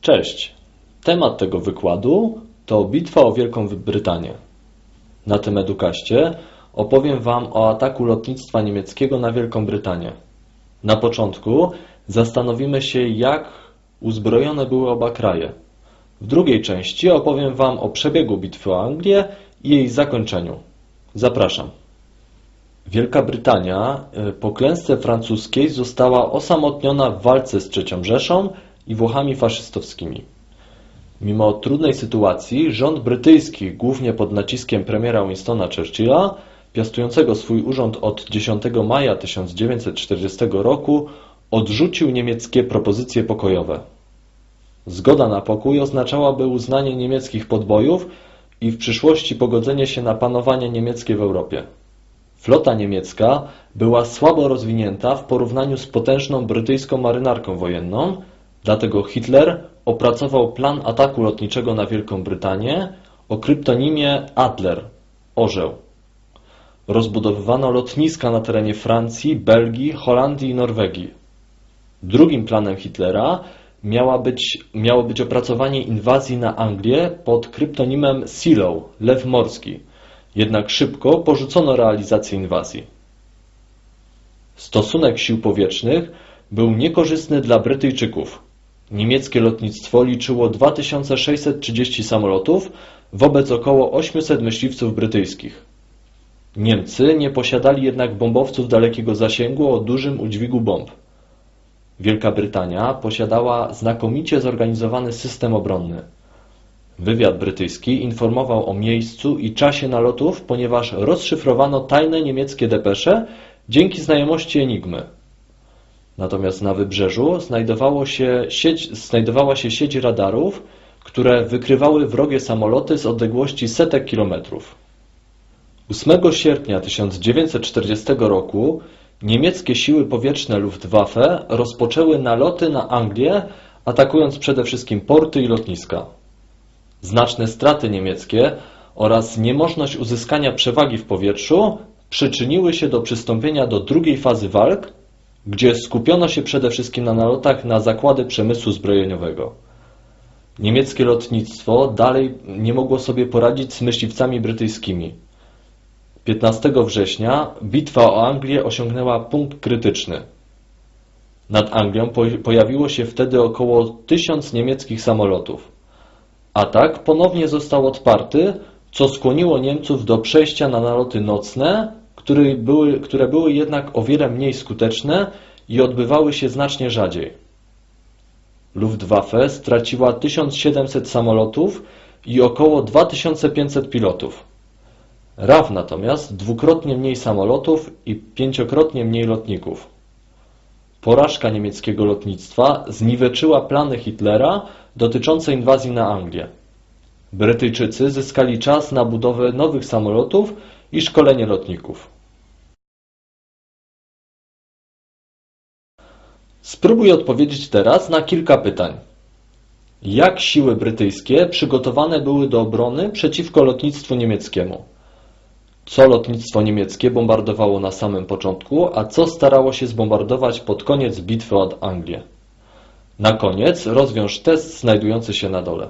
Cześć! Temat tego wykładu to Bitwa o Wielką Brytanię. Na tym edukaście opowiem Wam o ataku lotnictwa niemieckiego na Wielką Brytanię. Na początku zastanowimy się, jak uzbrojone były oba kraje. W drugiej części opowiem Wam o przebiegu bitwy o Anglię i jej zakończeniu. Zapraszam. Wielka Brytania y, po klęsce francuskiej została osamotniona w walce z III Rzeszą i Włochami faszystowskimi. Mimo trudnej sytuacji rząd brytyjski, głównie pod naciskiem premiera Winstona Churchilla, piastującego swój urząd od 10 maja 1940 roku, odrzucił niemieckie propozycje pokojowe. Zgoda na pokój oznaczałaby uznanie niemieckich podbojów i w przyszłości pogodzenie się na panowanie niemieckie w Europie. Flota niemiecka była słabo rozwinięta w porównaniu z potężną brytyjską marynarką wojenną, dlatego Hitler opracował plan ataku lotniczego na Wielką Brytanię o kryptonimie Adler – orzeł. Rozbudowywano lotniska na terenie Francji, Belgii, Holandii i Norwegii. Drugim planem Hitlera miała być, miało być opracowanie inwazji na Anglię pod kryptonimem Sealow – lew morski, jednak szybko porzucono realizację inwazji. Stosunek sił powietrznych był niekorzystny dla Brytyjczyków. Niemieckie lotnictwo liczyło 2630 samolotów wobec około 800 myśliwców brytyjskich. Niemcy nie posiadali jednak bombowców dalekiego zasięgu o dużym udźwigu bomb. Wielka Brytania posiadała znakomicie zorganizowany system obronny. Wywiad brytyjski informował o miejscu i czasie nalotów, ponieważ rozszyfrowano tajne niemieckie depesze dzięki znajomości Enigmy. Natomiast na wybrzeżu się sieć, znajdowała się sieć radarów, które wykrywały wrogie samoloty z odległości setek kilometrów. 8 sierpnia 1940 roku niemieckie siły powietrzne Luftwaffe rozpoczęły naloty na Anglię, atakując przede wszystkim porty i lotniska. Znaczne straty niemieckie oraz niemożność uzyskania przewagi w powietrzu przyczyniły się do przystąpienia do drugiej fazy walk, gdzie skupiono się przede wszystkim na nalotach na zakłady przemysłu zbrojeniowego. Niemieckie lotnictwo dalej nie mogło sobie poradzić z myśliwcami brytyjskimi. 15 września bitwa o Anglię osiągnęła punkt krytyczny. Nad Anglią pojawiło się wtedy około tysiąc niemieckich samolotów. Atak ponownie został odparty, co skłoniło Niemców do przejścia na naloty nocne, które były, które były jednak o wiele mniej skuteczne i odbywały się znacznie rzadziej. Luftwaffe straciła 1700 samolotów i około 2500 pilotów. RAF natomiast dwukrotnie mniej samolotów i pięciokrotnie mniej lotników. Porażka niemieckiego lotnictwa zniweczyła plany Hitlera dotyczące inwazji na Anglię. Brytyjczycy zyskali czas na budowę nowych samolotów i szkolenie lotników. Spróbuj odpowiedzieć teraz na kilka pytań. Jak siły brytyjskie przygotowane były do obrony przeciwko lotnictwu niemieckiemu? Co lotnictwo niemieckie bombardowało na samym początku, a co starało się zbombardować pod koniec bitwy od Anglię? Na koniec rozwiąż test znajdujący się na dole.